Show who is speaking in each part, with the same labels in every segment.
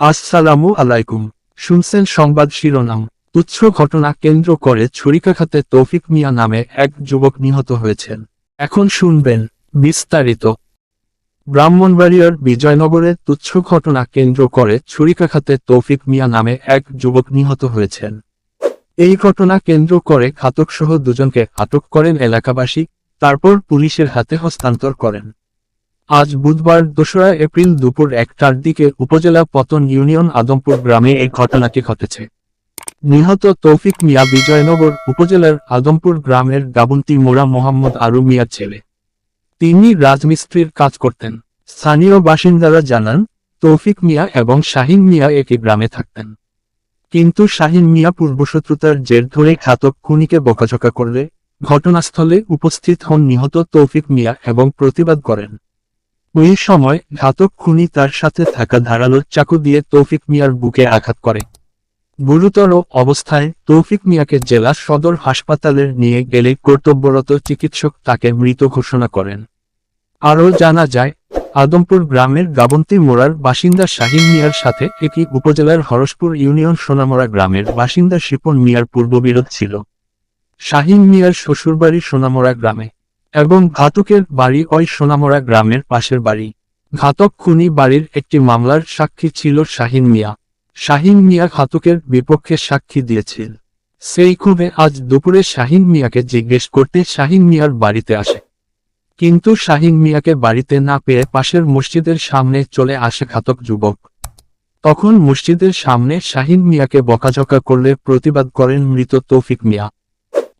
Speaker 1: আসসালামু আলাইকুম। শুনছেন সংবাদ শিরোনাম। তুচ্ছ ঘটনা কেন্দ্র করে ছুরিকাঘাতে তৌফিক মিয়া নামে এক যুবক নিহত হয়েছেন। এখন শুনবেন বিস্তারিত। ব্রাহ্মণবাড়িয়ার বিজয়নগরে তুচ্ছ ঘটনা কেন্দ্র করে ছুরিকাঘাতে তৌফিক মিয়া নামে এক যুবক নিহত হয়েছেন। এই ঘটনা কেন্দ্র করে ঘাতকসহ দুজনকে আটক করেন এলাকাবাসী, তারপর পুলিশের হাতে হস্তান্তর করেন। আজ বুধবার দোসরা এপ্রিল দুপুর একটার দিকে উপজেলা পতন ইউনিয়ন আদমপুর গ্রামে এই ঘটনাটি ঘটেছে। নিহত তৌফিক মিয়া বিজয়নগর উপজেলার আদমপুর গ্রামের গাবন্তি মোড়া মোহাম্মদ আরু মিয়ার ছেলে। তিনি রাজমিস্ত্রির কাজ করতেন। স্থানীয় বাসিন্দারা জানান, তৌফিক মিয়া এবং শাহিন মিয়া একই গ্রামে থাকতেন। কিন্তু শাহিন মিয়া পূর্বশত্রুতার জের ধরে ঘাতক খুনিকে বকাঝকা করলে ঘটনাস্থলে উপস্থিত হন নিহত তৌফিক মিয়া এবং প্রতিবাদ করেন। ওই সময় ঘাতক খুনি তার সাথে থাকা ধারালো চাকু দিয়ে তৌফিক মিয়ার বুকে আঘাত করে। গুরুতর অবস্থায় তৌফিক মিয়াকে জেলা সদর হাসপাতালে নিয়ে গেলে কর্তব্যরত চিকিৎসক তাকে মৃত ঘোষণা করেন। আরও জানা যায়, আদমপুর গ্রামের গাবন্তি মোড়ার বাসিন্দা শাহিন মিয়ার সাথে একই উপজেলার হরসপুর ইউনিয়ন সোনামোড়া গ্রামের বাসিন্দা শিপন মিয়ার পূর্ববিরোধ ছিল। শাহিন মিয়ার শ্বশুরবাড়ি সোনামোড়া গ্রামে। এবং ঘাতকের বাড়ি ওই সোনামোড়া গ্রামের পাশের বাড়ি। ঘাতক খুনি বাড়ির একটি মামলার সাক্ষী ছিল শাহিন মিয়া। শাহিন মিয়া ঘাতকের বিপক্ষে সাক্ষী দিয়েছিল। সেই ক্ষোভে আজ দুপুরে শাহিন মিয়াকে জিজ্ঞেস করতে শাহিন মিয়ার বাড়িতে আসে। কিন্তু শাহিন মিয়াকে বাড়িতে না পেয়ে পাশের মসজিদের সামনে চলে আসে ঘাতক যুবক। তখন মসজিদের সামনে শাহিন মিয়াকে বকাঝকা করলে প্রতিবাদ করেন মৃত তৌফিক মিয়া।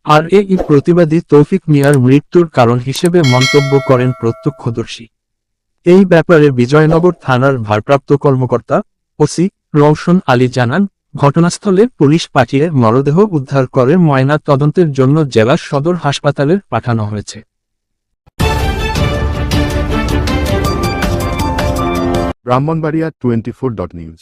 Speaker 1: আর এই প্রতিবাদী তৌফিক মিয়ার মৃত্যুর কারণ হিসেবে মন্তব্য করেন প্রত্যক্ষদর্শী। এই ব্যাপারে বিজয়নগর থানার ভারপ্রাপ্ত কর্মকর্তা ওসি রওশন আলী জানান, ঘটনাস্থলে পুলিশ পাঠিয়ে মরদেহ উদ্ধার করে ময়না তদন্তের জন্য জেলা সদর হাসপাতালে পাঠানো হয়েছে।
Speaker 2: Brahmanbaria twenty four dot news.